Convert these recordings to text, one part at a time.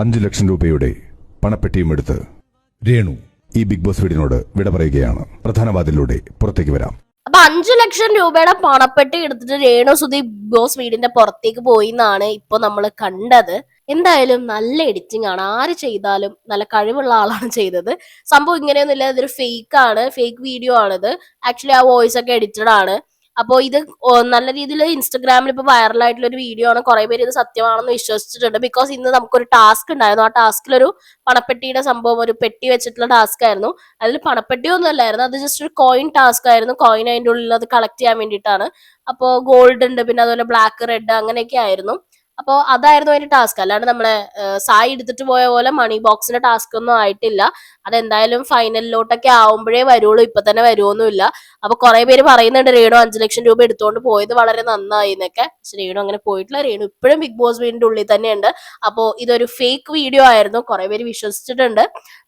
അഞ്ചു ലക്ഷം രൂപയുടെ പണപ്പെട്ടിയും എടുത്ത് രേണു ഈ ബിഗ് ബോസ് വീടിനോട് വിട പറയുകയാണ്. പ്രധാന വാതിലൂടെ പുറത്തേക്ക് വരാം. അപ്പൊ അഞ്ചു ലക്ഷം രൂപയുടെ പണപ്പെട്ടി എടുത്തിട്ട് രേണു സുധി ബിഗ് ബോസ് വീടിന്റെ പുറത്തേക്ക് പോയി എന്നാണ് ഇപ്പൊ നമ്മൾ കണ്ടത്. എന്തായാലും നല്ല എഡിറ്റിംഗ് ആണ്. ആര് ചെയ്താലും നല്ല കഴിവുള്ള ആളാണ് ചെയ്തത്. സംഭവം ഇങ്ങനെയൊന്നുമില്ല. ഇതൊരു ഫേക്ക് ആണ്. ഫേക്ക് വീഡിയോ ആണിത്. ആക്ച്വലി ആ വോയിസ് ഒക്കെ എഡിറ്റഡ് ആണ്. അപ്പോൾ ഇത് നല്ല രീതിയിൽ ഇൻസ്റ്റഗ്രാമിൽ ഇപ്പൊ വൈറലായിട്ടുള്ള ഒരു വീഡിയോ ആണ്. കുറെ പേര് ഇത് സത്യമാണെന്ന് വിശ്വസിച്ചിട്ടുണ്ട്. ബിക്കോസ് ഇന്ന് നമുക്കൊരു ടാസ്ക് ഉണ്ടായിരുന്നു. ആ ടാസ്കിലൊരു പണപ്പെട്ടിയുടെ സംഭവം ഒരു പെട്ടി വെച്ചിട്ടുള്ള ടാസ്ക് ആയിരുന്നു. അതിൽ പണപ്പെട്ടി ഒന്നും അല്ലായിരുന്നു. അത് ജസ്റ്റ് ഒരു കോയിൻ ടാസ്ക് ആയിരുന്നു. കോയിൻ അതിന്റെ ഉള്ളിൽ അത് കളക്ട് ചെയ്യാൻ വേണ്ടിയിട്ടാണ്. അപ്പോൾ ഗോൾഡ് ഉണ്ട് പിന്നെ അതുപോലെ ബ്ലാക്ക് റെഡ് അങ്ങനെയൊക്കെ ആയിരുന്നു. അപ്പോൾ അതായിരുന്നു അതിന്റെ ടാസ്ക് അല്ലാണ്ട് നമ്മളെ സായി എടുത്തിട്ട് പോയ പോലെ മണി ബോക്സിന്റെ ടാസ്ക് ഒന്നും ആയിട്ടില്ല. അതെന്തായാലും ഫൈനലിലോട്ടൊക്കെ ആവുമ്പോഴേ വരുള്ളൂ. ഇപ്പൊ തന്നെ വരുമൊന്നുമില്ല അപ്പൊ കുറെ പേര് പറയുന്നുണ്ട് രേണു അഞ്ചു ലക്ഷം രൂപ എടുത്തുകൊണ്ട് പോയത് വളരെ നന്നായി എന്നൊക്കെ. പക്ഷെ രേണു അങ്ങനെ പോയിട്ടില്ല. രേണു ഇപ്പോഴും ബിഗ് ബോസ് വീടിന്റെ ഉള്ളിൽ തന്നെയുണ്ട്. അപ്പോൾ ഇതൊരു ഫേക്ക് വീഡിയോ ആയിരുന്നു. കുറെ പേര് വിശ്വസിച്ചിട്ടുണ്ട്.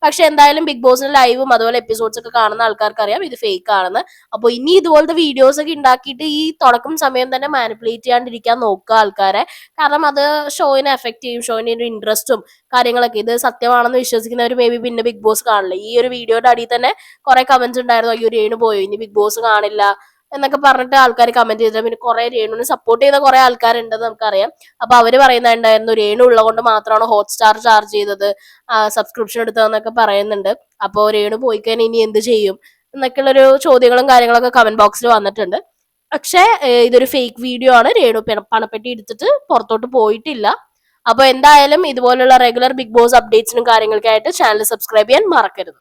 പക്ഷെ എന്തായാലും ബിഗ് ബോസിന്റെ ലൈവും അതുപോലെ എപ്പിസോഡ്സ് ഒക്കെ കാണുന്ന ആൾക്കാർക്ക് അറിയാം ഇത് ഫേക്ക് ആണെന്ന്. അപ്പോൾ ഇനി ഇതുപോലത്തെ വീഡിയോസ് ഒക്കെ ഉണ്ടാക്കിയിട്ട് ഈ തുടക്കം സമയം തന്നെ മാനിപ്പുലേറ്റ് ചെയ്യാണ്ടിരിക്കാൻ നോക്കുക ആൾക്കാരെ. കാരണം അത് ഷോയിനെ എഫക്ട് ചെയ്യും ഷോയിന് ഒരു ഇൻട്രസ്റ്റും കാര്യങ്ങളൊക്കെ. ഇത് സത്യമാണെന്ന് വിശ്വസിക്കുന്നവർ മേ ബി പിന്നെ ബിഗ് ബോസ് കാണില്ല. ഈ ഒരു വീഡിയോയുടെ അടിയിൽ തന്നെ കുറെ കമന്റ്സ് ഉണ്ടായിരുന്നു. അയ്യോ രേണു പോയോ? ഇനി ബിഗ് ബോസ് കാണില്ല എന്നൊക്കെ പറഞ്ഞിട്ട് ആൾക്കാർ കമന്റ് ചെയ്തിട്ട് പിന്നെ കുറെ രേണുവിനെ സപ്പോർട്ട് ചെയ്ത കുറെ ആൾക്കാരുണ്ടെന്ന് നമുക്കറിയാം. അപ്പൊ അവർ പറയുന്നുണ്ടായിരുന്നു രേണു ഉള്ളതുകൊണ്ട് മാത്രമാണ് ഹോട്ട്സ്റ്റാർ ചാർജ് ചെയ്തത്? സബ്സ്ക്രിപ്ഷൻ എടുത്തതെന്നൊക്കെ പറയുന്നുണ്ട്. അപ്പോൾ രേണു പോയി കഴിഞ്ഞാൽ ഇനി എന്ത് ചെയ്യും? എന്നൊക്കെയുള്ളൊരു ചോദ്യങ്ങളും കാര്യങ്ങളൊക്കെ കമന്റ് ബോക്സിൽ വന്നിട്ടുണ്ട്. പക്ഷേ ഇതൊരു ഫേക്ക് വീഡിയോ ആണ്. രേണു പണപ്പെട്ടി എടുത്തിട്ട് പുറത്തോട്ട് പോയിട്ടില്ല. അപ്പോൾ എന്തായാലും ഇതുപോലുള്ള റെഗുലർ ബിഗ് ബോസ് അപ്ഡേറ്റ്സിനും കാര്യങ്ങൾക്കായിട്ട് ചാനൽ സബ്സ്ക്രൈബ് ചെയ്യാൻ മറക്കരുത്.